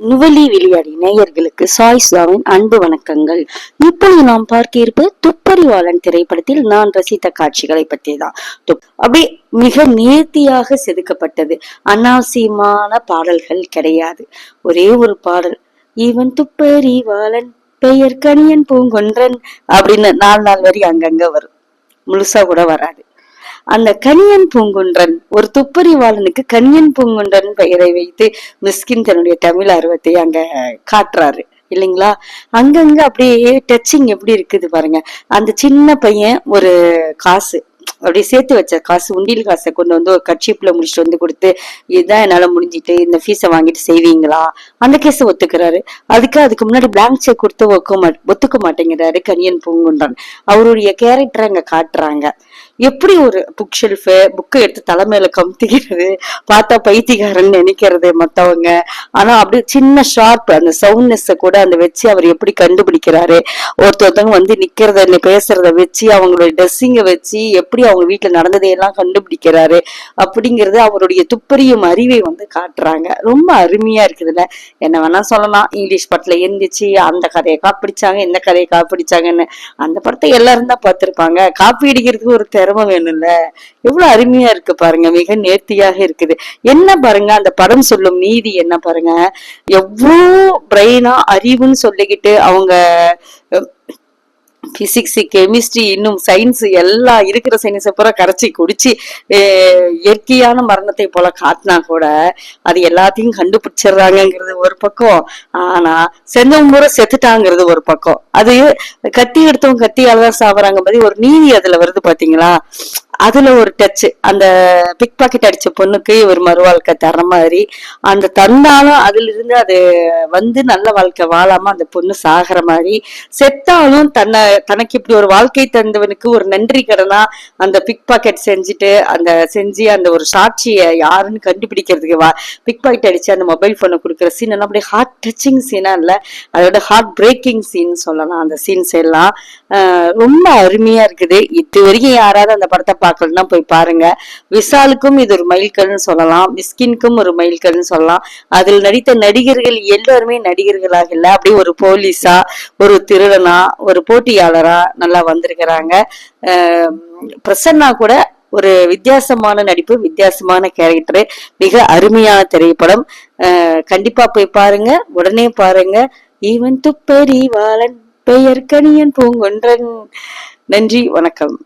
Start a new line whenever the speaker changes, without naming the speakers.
நுவலி விளையாடி நேயர்களுக்கு சாய் சுதாவின் அன்பு வணக்கங்கள். இப்பொழுது நாம் பார்க்க இருப்பது துப்பறிவாளன் திரைப்படத்தில் நான் ரசித்த காட்சிகளை பற்றி தான் அப்படியே மிக நேர்த்தியாக செதுக்கப்பட்டது. அனாவசியமான பாடல்கள் கிடையாது. ஒரே ஒரு பாடல் இவன் துப்பறிவாளன் பெயர் கணியன் பூங்கொன்றன் அப்படின்னு நாலு நாள் வரி அங்கங்க வரும். முழுசா கூட வராது. அந்த கனியன் பூங்குன்றன் ஒரு துப்பறிவாளனுக்கு கனியன் பூங்குன்றன் பெயரை வைத்து மிஸ்கின் தன்னுடைய தமிழ் ஆர்வத்தை அங்க காட்டுறாரு. இல்லைங்களா? அங்கங்க அப்படியே டச்சிங் எப்படி இருக்குது பாருங்க. அந்த சின்ன பையன் ஒரு காசு அப்படியே சேர்த்து வச்ச காசு உண்டியல் காசை கொண்டு வந்து ஒரு கட்சிப்புல முடிச்சுட்டு வந்து கொடுத்து இதுதான் என்னால முடிஞ்சிட்டு இந்த ஃபீஸை வாங்கிட்டு செய்வீங்களா? அந்த கேஸை ஒத்துக்கிறாரு. அதுக்கு அதுக்கு முன்னாடி பிளாங்க் செக் கொடுத்து ஒக்க மா ஒத்துக்க மாட்டேங்கிறாரு கனியன் பூங்குன்றான் அவருடைய கேரக்டர் அங்க காட்டுறாங்க. எப்படி ஒரு புக் ஷெல்ஃபு புக்கை எடுத்து தலைமையில கமுத்திக்கிறது பார்த்தா பைத்தியக்காரன் நினைக்கிறது மத்தவங்க. ஆனா அப்படியே சின்ன ஷார்ப் அந்த சவுண்ட்னஸ் கூட அந்த வச்சு அவர் எப்படி கண்டுபிடிக்கிறாரு? ஒருத்தவங்க வந்து நிக்கிறத பேசுறத வச்சு அவங்களுடைய ட்ரெஸ்ஸிங்க வச்சு எப்படி அவங்க அவங்க வீட்டுல நடந்ததையெல்லாம் கண்டுபிடிக்கிறாரு அப்படிங்கறது அவருடைய துப்பறியும் அறிவை வந்து காட்டுறாங்க. ரொம்ப அருமையா இருக்குதுல்ல என்ன வேணா சொல்லலாம். இங்கிலீஷ் படத்துல இருந்துச்சு அந்த கதையை காப்பிடிச்சாங்க இந்த கதையை காப்பிடிச்சாங்கன்னு. அந்த படத்தை எல்லாரும் தான் பார்த்திருப்பாங்க. காப்பி அடிக்கிறதுக்கு ஒரு திறமை வேணும்ல. எவ்வளவு அருமையா இருக்கு பாருங்க. மிக நேர்த்தியாக இருக்குது. என்ன பாருங்க? அந்த படம் சொல்லும் நீதி என்ன பாருங்க? எவ்வளோ பிரெயினா அறிவுன்னு சொல்லிக்கிட்டு அவங்க பிசிக்ஸ் கெமிஸ்ட்ரி இன்னும் சயின்ஸ் எல்லாம் இருக்கிற சயின்ஸை பூரா கரைச்சி குடிச்சு இயற்கையான மரணத்தை போல காட்டினா கூட அது எல்லாத்தையும் கண்டுபிடிச்சிடுறாங்கங்கிறது ஒரு பக்கம். ஆனா செஞ்சவங்க பூரா செத்துட்டாங்கிறது ஒரு பக்கம். அது கத்தி எடுத்தவங்க கத்தியால தான் சாப்பிட்றாங்க மாதிரி ஒரு நீதி அதுல வருது பாத்தீங்களா? அதுல ஒரு டச் அந்த பிக் பாக்கெட் அடிச்ச பொண்ணுக்கு ஒரு மறு வாழ்க்கை தர மாதிரி. அந்த தந்தாலும் அதுல இருந்து அது வந்து நல்ல வாழ்க்கை வாழாம அந்த பொண்ணு சாகிற மாதிரி. செத்தாலும் தன்னை தனக்கு இப்படி ஒரு வாழ்க்கை தந்தவனுக்கு ஒரு நன்றி கடனா அந்த பிக் பாக்கெட் செஞ்சுட்டு அந்த செஞ்சு அந்த ஒரு சாட்சியை யாருன்னு கண்டுபிடிக்கிறதுக்கு வா பிக் பாக்கெட் அடிச்சு அந்த மொபைல் போனை கொடுக்குற சீன் எல்லாம் அப்படியே ஹார்ட் டச்சிங் சீனா இல்ல. அதோட ஹார்ட் பிரேக்கிங் சீன் சொல்லலாம். அந்த சீன்ஸ் எல்லாம் ரொம்ப அருமையா இருக்குது. இது வரைக்கும் யாராவது அந்த படத்தை அப்படின்னா போய் பாருங்க. விஷாலுக்கும் இது ஒரு மைல்கல்னு சொல்லலாம். மிஸ்கின்க்கும் ஒரு மைல்கல்னு சொல்லலாம். அதில் நடித்த நடிகர்கள் எல்லாருமே நடிகர்களாக இல்லை. அப்படியே ஒரு போலீஸா ஒரு திருடனா ஒரு போட்டியாளரா நல்லா வந்திருக்கிறாங்க. பிரசன்னா கூட ஒரு வித்தியாசமான நடிப்பு வித்தியாசமான கேரக்டர் மிக அருமையான திரைப்படம். கண்டிப்பா போய் பாருங்க. உடனே பாருங்க. ஈவன் துப்பெரி வாலன் பெயர் கனியன் பூங்கொன்றன். நன்றி வணக்கம்.